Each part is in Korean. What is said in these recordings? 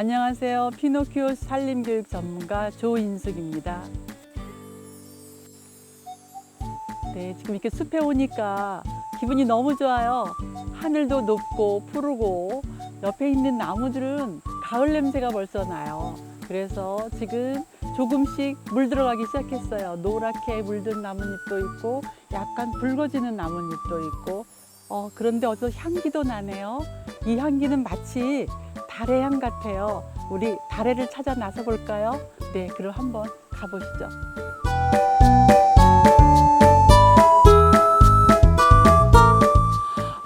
안녕하세요. 피노키오 산림교육 전문가 조인숙입니다. 네, 지금 이렇게 숲에 오니까 기분이 너무 좋아요. 하늘도 높고 푸르고 옆에 있는 나무들은 가을 냄새가 벌써 나요. 그래서 지금 조금씩 물 들어가기 시작했어요. 노랗게 물든 나뭇잎도 있고 약간 붉어지는 나뭇잎도 있고 어, 그런데 어서 향기도 나네요. 이 향기는 마치 달의 향 같아요. 우리 달해를 찾아 나서 볼까요? 네, 그럼 한번 가보시죠.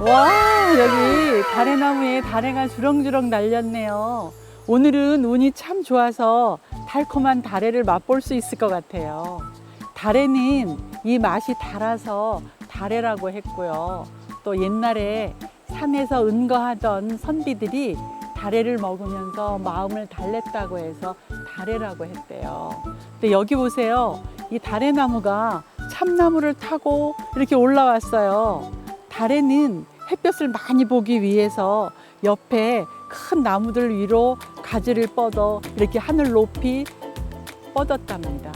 와, 여기 달래나무에 달래가 주렁주렁 날렸네요. 오늘은 운이 참 좋아서 달콤한 달래를 맛볼 수 있을 것 같아요. 달래는 이 맛이 달아서 달래라고 했고요. 또 옛날에 산에서 은거하던 선비들이 달래를 먹으면서 마음을 달랬다고 해서 달래라고 했대요. 근데 여기 보세요. 이 달래나무가 참나무를 타고 이렇게 올라왔어요. 달래는 햇볕을 많이 보기 위해서 옆에 큰 나무들 위로 가지를 뻗어 이렇게 하늘 높이 뻗었답니다.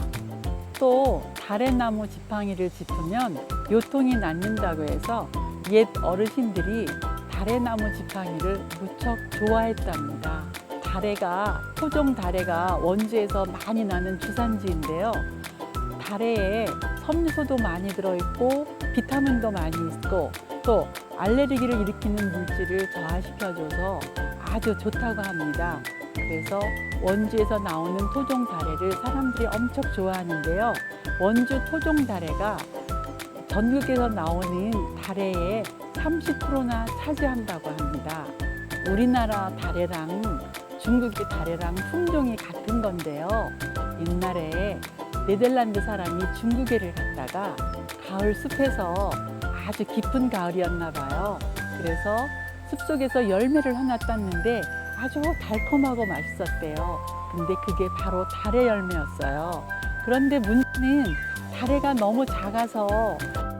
또 달래나무 지팡이를 짚으면 요통이 낫는다고 해서 옛 어르신들이 달래나무 지팡이를 무척 좋아했답니다. 달래가 토종 달래가 원주에서 많이 나는 주산지인데요. 달래에 섬유소도 많이 들어있고 비타민도 많이 있고 또 알레르기를 일으키는 물질을 저하시켜줘서 아주 좋다고 합니다. 그래서 원주에서 나오는 토종 달래를 사람들이 엄청 좋아하는데요. 원주 토종 달래가 전국에서 나오는 달래의 30%나 차지한다고 합니다. 우리나라 달래랑 중국의 달래랑 품종이 같은 건데요. 옛날에 네덜란드 사람이 중국에를 갔다가 가을 숲에서 아주 깊은 가을이었나 봐요. 그래서 숲속에서 열매를 하나 땄는데 아주 달콤하고 맛있었대요. 근데 그게 바로 달의 열매였어요. 그런데 문제는 달래가 너무 작아서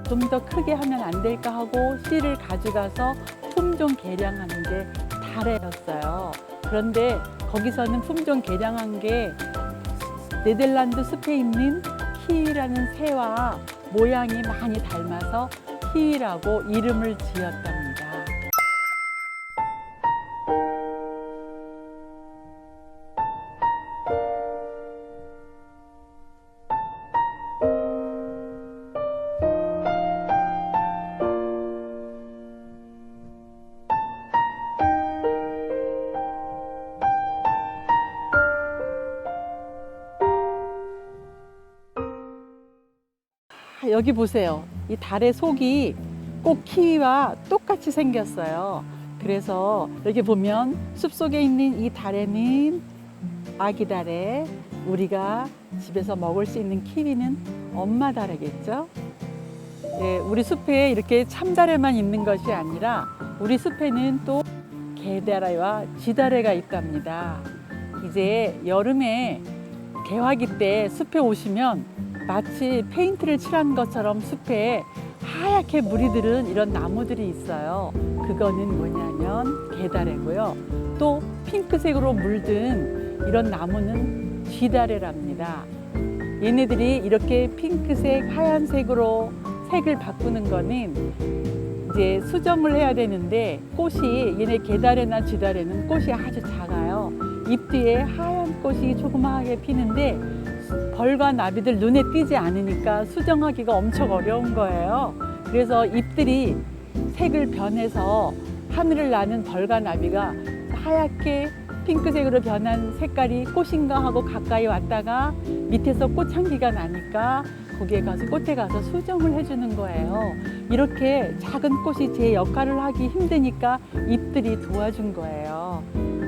좀 더 크게 하면 안 될까 하고 씨를 가져가서 품종 개량하는 게 달래였어요. 그런데 거기서는 품종 개량한 게 네덜란드 숲에 있는 키위라는 새와 모양이 많이 닮아서 키위라고 이름을 지었답니다. 여기 보세요. 이 달의 속이 꼭 키위와 똑같이 생겼어요. 그래서 여기 보면 숲속에 있는 이 달에는 아기 달에 우리가 집에서 먹을 수 있는 키위는 엄마 달에겠죠? 네, 우리 숲에 이렇게 참다래만 있는 것이 아니라 우리 숲에는 또 개다래와 쥐다래가 있답니다. 이제 여름에 개화기 때 숲에 오시면 마치 페인트를 칠한 것처럼 숲에 하얗게 물이 들은 이런 나무들이 있어요. 그거는 뭐냐면 개다래고요. 또 핑크색으로 물든 이런 나무는 쥐다래랍니다. 얘네들이 이렇게 핑크색, 하얀색으로 색을 바꾸는 거는 이제 수정을 해야 되는데 꽃이 얘네 개다래나 쥐다래는 꽃이 아주 작아요. 잎 뒤에 하얀 꽃이 조그마하게 피는데 벌과 나비들 눈에 띄지 않으니까 수정하기가 엄청 어려운 거예요. 그래서 잎들이 색을 변해서 하늘을 나는 벌과 나비가 하얗게 핑크색으로 변한 색깔이 꽃인가 하고 가까이 왔다가 밑에서 꽃향기가 나니까 거기에 가서 꽃에 가서 수정을 해주는 거예요. 이렇게 작은 꽃이 제 역할을 하기 힘드니까 잎들이 도와준 거예요.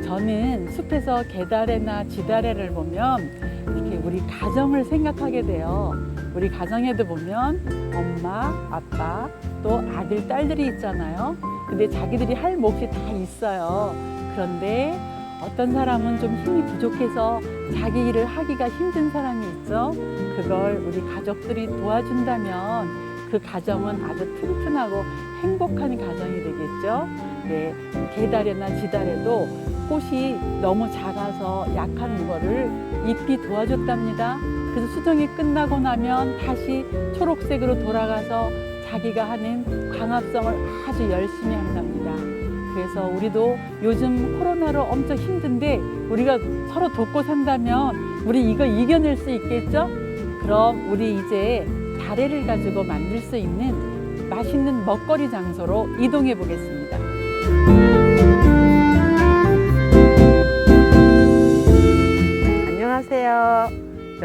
저는 숲에서 개다래나 쥐다래를 보면 우리 가정을 생각하게 돼요. 우리 가정에도 보면 엄마, 아빠, 또 아들, 딸들이 있잖아요. 근데 자기들이 할 몫이 다 있어요. 그런데 어떤 사람은 좀 힘이 부족해서 자기 일을 하기가 힘든 사람이 있죠. 그걸 우리 가족들이 도와준다면 그 가정은 아주 튼튼하고 행복한 가정이 되겠죠. 네, 개다래나 지다래도 꽃이 너무 작아서 약한 거를 잎이 도와줬답니다. 그래서 수정이 끝나고 나면 다시 초록색으로 돌아가서 자기가 하는 광합성을 아주 열심히 한답니다. 그래서 우리도 요즘 코로나로 엄청 힘든데 우리가 서로 돕고 산다면 우리 이거 이겨낼 수 있겠죠? 그럼 우리 이제 다래를 가지고 만들 수 있는 맛있는 먹거리 장소로 이동해 보겠습니다.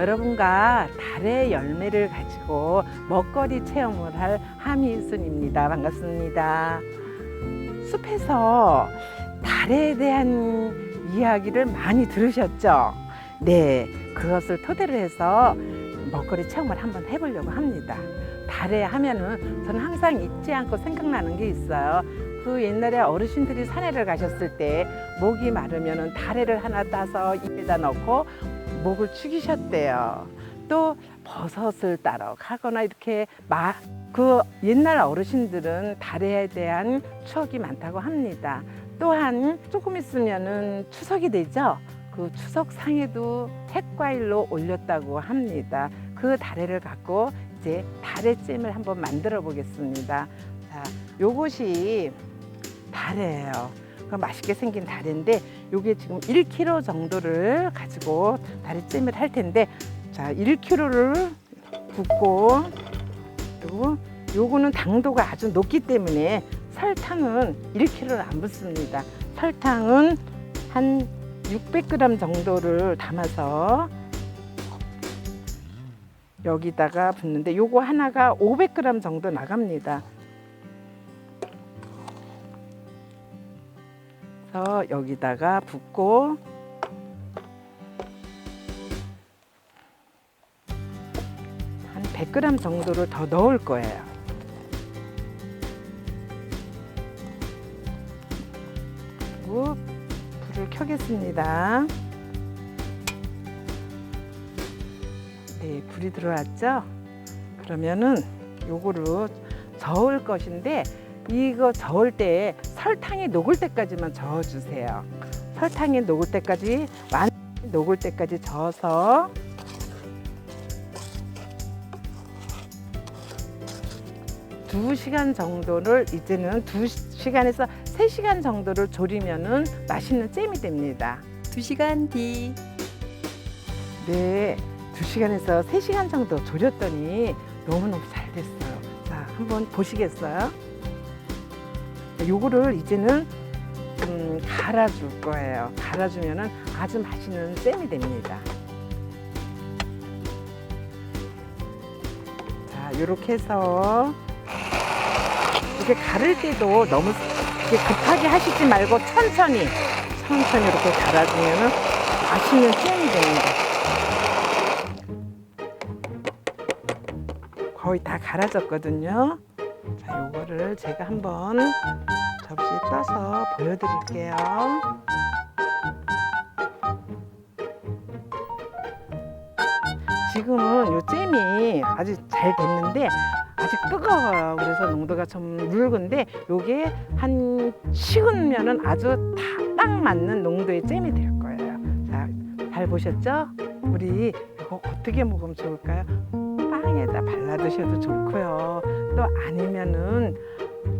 여러분과 달의 열매를 가지고 먹거리 체험을 할 하미순입니다. 반갑습니다. 숲에서 달에 대한 이야기를 많이 들으셨죠? 네, 그것을 토대로 해서 먹거리 체험을 한번 해보려고 합니다. 달에 하면은 저는 항상 잊지 않고 생각나는 게 있어요. 그 옛날에 어르신들이 산에를 가셨을 때 목이 마르면은 다래를 하나 따서 입에다 넣고 목을 죽이셨대요. 또 버섯을 따러 가거나 이렇게 마, 그 옛날 어르신들은 다래에 대한 추억이 많다고 합니다. 또한 조금 있으면은 추석이 되죠. 그 추석상에도 핵과일로 올렸다고 합니다. 그 다래를 갖고 이제 다래찜을 한번 만들어 보겠습니다. 자, 요것이 다래예요. 그 맛있게 생긴 다래인데 요게 지금 1kg 정도를 가지고 다래찜을 할 텐데 자, 1kg를 붓고 그리고 요거는 당도가 아주 높기 때문에 설탕은 1kg를 안 붓습니다. 설탕은 한 600g 정도를 담아서 여기다가 붓는데 요거 하나가 500g 정도 나갑니다. 그래서 여기다가 붓고 한 100g 정도를 더 넣을 거예요. 그리고 불을 켜겠습니다. 네, 불이 들어왔죠? 그러면은 요거를 저을 것인데 이거 저을 때 설탕이 녹을 때까지만 저어주세요. 설탕이 녹을 때까지 완 녹을 때까지 저어서 두 시간 정도를 이제는 두 시간에서 세 시간 정도를 졸이면은 맛있는 잼이 됩니다. 2시간 뒤 네, 두 시간에서 세 시간 정도 졸였더니 너무너무 잘 됐어요. 자, 한번 보시겠어요? 요거를 이제는 음, 갈아줄 거예요. 갈아주면은 아주 맛있는 잼이 됩니다. 자, 이렇게 해서 이렇게 가를 때도 너무 이렇게 급하게 하시지 말고 천천히 천천히 이렇게 갈아주면은 맛있는 잼이 됩니다. 거의 다 갈아졌거든요. 자, 요거를 제가 한번 접시에 떠서 보여드릴게요. 지금은 요 잼이 아주 잘 됐는데 아직 뜨거워요. 그래서 농도가 좀 묽은데 요게 한 식으면은 아주 다딱 맞는 농도의 잼이 될 거예요. 자, 잘 보셨죠? 우리 이거 어떻게 먹으면 좋을까요? 빵에다 발라 드셔도 좋고요. 또 아니면은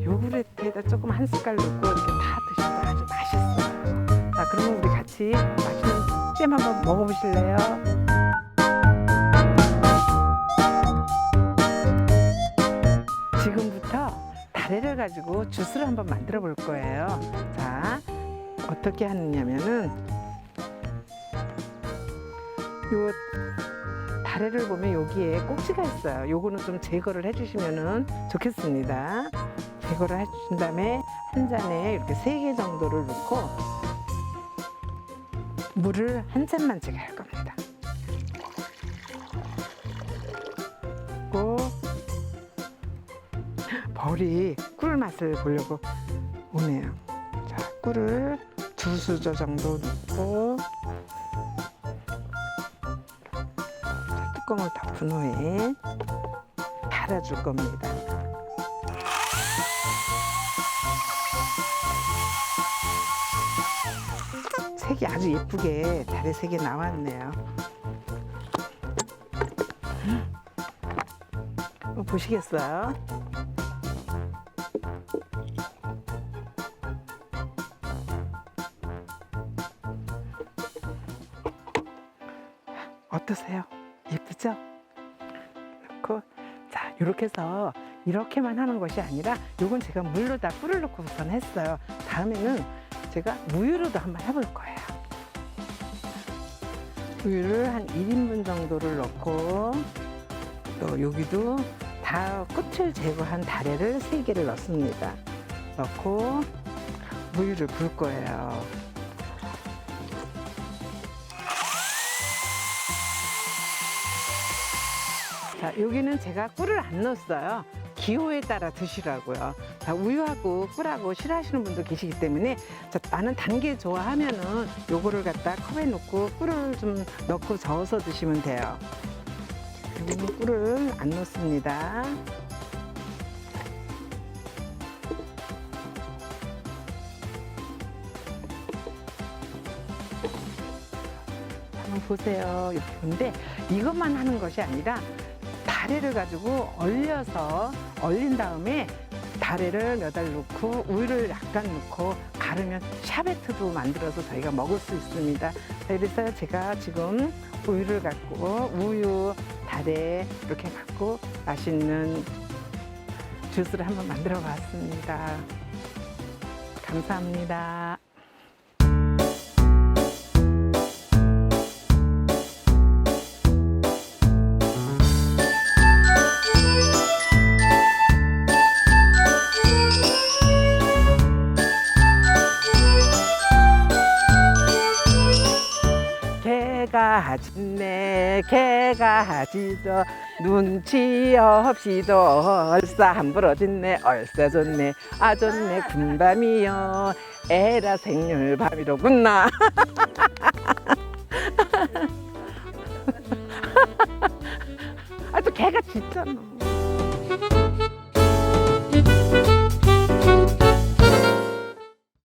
요구르트에다 조금 한 숟갈 넣고 이렇게 다 드셔도 아주 맛있어요. 자, 그러면 우리 같이 맛있는 잼 한번 먹어보실래요? 지금부터 다래를 가지고 주스를 한번 만들어 볼 거예요. 자, 어떻게 하느냐면은 요 다래를 보면 여기에 꼭지가 있어요. 요거는 좀 제거를 해주시면은 좋겠습니다. 제거를 해주신 다음에 한 잔에 이렇게 세 개 정도를 넣고 물을 한 잔만 제가 할 겁니다. 그리고 벌이 꿀 맛을 보려고 오네요. 자, 꿀을 두 수저 정도 넣고 자, 뚜껑을 덮은 후에 달아줄 겁니다. 색이 아주 예쁘게 달의 색이 나왔네요. 어, 보시겠어요? 어떠세요? 예쁘죠? 그렇고 자 이렇게 해서 이렇게만 하는 것이 아니라 요건 제가 물로 다 꿀을 넣고 우선 했어요. 다음에는 제가 우유로도 한번 해볼 거예요. 우유를 한 1인분 정도를 넣고 또 여기도 다 꽃을 제거한 다래를 3개를 넣습니다. 넣고 우유를 불 거예요. 자, 여기는 제가 꿀을 안 넣었어요. 기호에 따라 드시라고요. 자, 우유하고 꿀하고 싫어하시는 분도 계시기 때문에 자, 나는 단 게 좋아하면은 요거를 갖다 컵에 넣고 꿀을 좀 넣고 저어서 드시면 돼요. 여기는 꿀을 안 넣습니다. 보세요. 이렇게 근데 이것만 하는 것이 아니라 다래를 가지고 얼려서 얼린 다음에 다래를 몇 알 넣고 우유를 약간 넣고 가르면 샤베트도 만들어서 저희가 먹을 수 있습니다. 자, 그래서 제가 지금 우유를 갖고 우유, 다래 이렇게 갖고 맛있는 주스를 한번 만들어 봤습니다. 감사합니다. 짖네. 개가 짖어. 눈치 없이도 얼싸 함부로 짖네. 얼싸 좋네. 아 좋네. 군밤이여. 에라 생률 밤이로구나. 아 또 개가 짖잖아